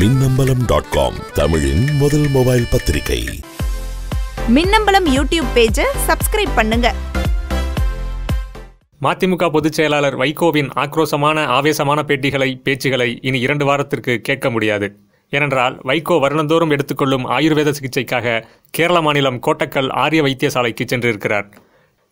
Minnambalam dot com தமிழின் முதல் mobile பத்திரிகை. மின்னம்பலம் யூடியூப் பேஜை சப்ஸ்கிரைப் பண்ணுங்க. மதிமுக பொதுச் செயலாளர் வைகோவின் ஆக்ரோசமான ஆவேசமான பேட்டிகளை பேச்சுகளை இனி இரண்டு வாரத்திற்கு கேட்க முடியாது. ஏனென்றால் வைகோ வருடந்தோறும் எடுத்துக்கொள்ளும் ஆயுர்வேத சிகிச்சைக்காக கேரள மாநிலம் கோட்டக்கல் ஆரிய வைத்தியசாலைக்கு சென்றிருக்கிறார்.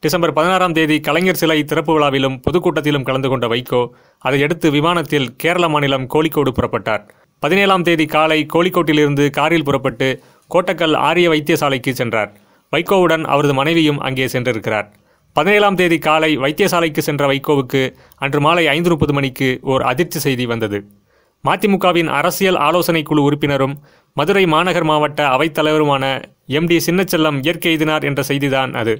டிசம்பர் பதினாறாம் தேதி கலைஞர் சிலை திறப்பு விழாவிலும் பொதுக்கூட்டத்திலும் கலந்து கொண்ட வைகோ அதையடுத்து விமானத்தில் கேரள மாநிலம் கோழிக்கோடு புறப்பட்டார். பதினேழாம் தேதி காலை கோழிக்கோட்டிலிருந்து காரில் புறப்பட்டு கோட்டக்கல் ஆரிய வைத்தியசாலைக்கு சென்றார். வைகோவுடன் அவரது மனைவியும் அங்கே சென்றிருக்கிறார். பதினேழாம் தேதி காலை வைத்தியசாலைக்கு சென்ற வைகோவுக்கு அன்று மாலை ஐந்து முப்பது மணிக்கு ஓர் அதிர்ச்சி செய்தி வந்தது. மதிமுகவின் அரசியல் ஆலோசனை குழு உறுப்பினரும் மதுரை மாநகர் மாவட்ட அவைத்தலைவருமான எம் டி சின்னச்செல்லம் இயற்கை எய்தினார் என்ற செய்திதான் அது.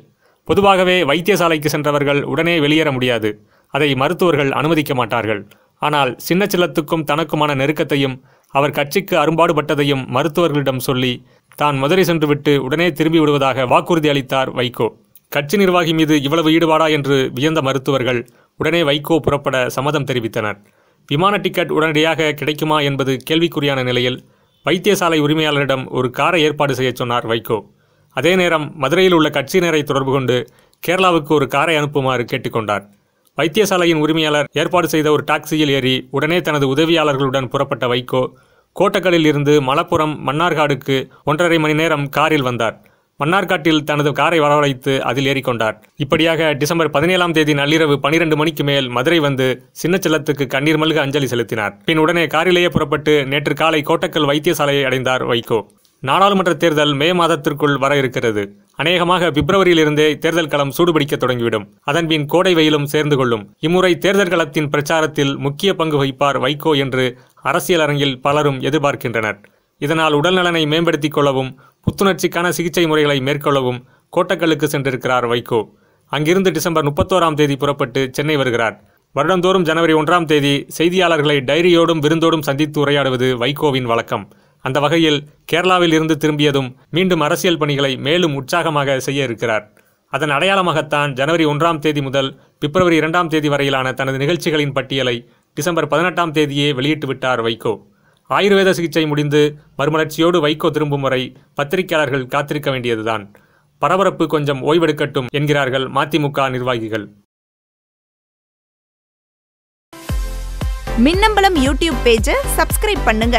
பொதுவாகவே வைத்தியசாலைக்கு சென்றவர்கள் உடனே வெளியேற முடியாது. அதை மருத்துவர்கள் அனுமதிக்க மாட்டார்கள். ஆனால் சின்னச்செல்லத்துக்கும் தனக்குமான நெருக்கத்தையும் அவர் கட்சிக்கு அரும்பாடுபட்டதையும் மருத்துவர்களிடம் சொல்லி தான் மதுரை சென்றுவிட்டு உடனே திரும்பி விடுவதாக வாக்குறுதி அளித்தார் வைகோ. கட்சி நிர்வாகி மீது இவ்வளவு ஈடுபாடா என்று வியந்த மருத்துவர்கள் உடனே வைகோ புறப்பட சம்மதம் தெரிவித்தனர். விமான டிக்கெட் உடனடியாக கிடைக்குமா என்பது கேள்விக்குறியான நிலையில் வைத்தியசாலை உரிமையாளரிடம் ஒரு காரை ஏற்பாடு செய்யச் சொன்னார் வைகோ. அதே நேரம் மதுரையில் உள்ள கட்சியினரை தொடர்பு கொண்டு கேரளாவுக்கு ஒரு காரை அனுப்புமாறு கேட்டுக்கொண்டார். வைத்தியசாலையின் உரிமையாளர் ஏற்பாடு செய்த ஒரு டாக்ஸியில் ஏறி உடனே தனது உதவியாளர்களுடன் புறப்பட்ட வைகோ கோட்டக்கலில் இருந்து மலப்புரம் மன்னார்காடுக்கு ஒன்றரை மணி நேரம் காரில் வந்தார். மன்னார்காட்டில் தனது காரை வரவழைத்து அதில் ஏறிக்கொண்டார் இப்படியாக டிசம்பர் பதினேழாம் தேதி நள்ளிரவு பனிரெண்டு மணிக்கு மேல் மதுரை வந்து சின்னச்செல்லத்துக்கு கண்ணீர் மல்க அஞ்சலி செலுத்தினார். பின் உடனே காரிலேயே புறப்பட்டு நேற்று காலை கோட்டக்கல் வைத்தியசாலையை அடைந்தார் வைகோ. நாடாளுமன்ற தேர்தல் மே மாதத்திற்குள் வர இருக்கிறது. அநேகமாக பிப்ரவரியிலிருந்தே தேர்தல் களம் சூடுபிடிக்க தொடங்கிவிடும். அதன்பின் கோடை வெயிலும் சேர்ந்து கொள்ளும். இம்முறை தேர்தல் களத்தின் பிரச்சாரத்தில் முக்கிய பங்கு வகிப்பார் வைகோ என்று அரசியல் அரங்கில் பலரும் எதிர்பார்க்கின்றனர். இதனால் உடல்நலனை மேம்படுத்திக் கொள்ளவும் புத்துணர்ச்சிக்கான சிகிச்சை முறைகளை மேற்கொள்ளவும் கோட்டக்கல்லுக்கு சென்றிருக்கிறார் வைகோ. அங்கிருந்து டிசம்பர் முப்பத்தோராம் தேதி புறப்பட்டு சென்னை வருகிறார். வருடந்தோறும் ஜனவரி ஒன்றாம் தேதி செய்தியாளர்களை டைரியோடும் விருந்தோடும் சந்தித்து உரையாடுவது வைகோவின் வழக்கம். அந்த வகையில் கேரளாவில் இருந்து திரும்பியதும் மீண்டும் அரசியல் பணிகளை மேலும் உற்சாகமாக செய்ய இருக்கிறார். அதன் அடையாளமாகத்தான் ஜனவரி ஒன்றாம் தேதி முதல் பிப்ரவரி இரண்டாம் தேதி வரையிலான தனது நிகழ்ச்சிகளின் பட்டியலை டிசம்பர் பதினெட்டாம் தேதியே வெளியிட்டு விட்டார் வைகோ. ஆயுர்வேத சிகிச்சை முடிந்து மறுமலர்ச்சியோடு வைகோ திரும்பும் வரை பத்திரிகையாளர்கள் காத்திருக்க வேண்டியதுதான். பரபரப்பு கொஞ்சம் ஓய்வெடுக்கட்டும் என்கிறார்கள் மதிமுக நிர்வாகிகள். மின்னம்பலம் யூடியூப் பேஜை சப்ஸ்கிரைப் பண்ணுங்க.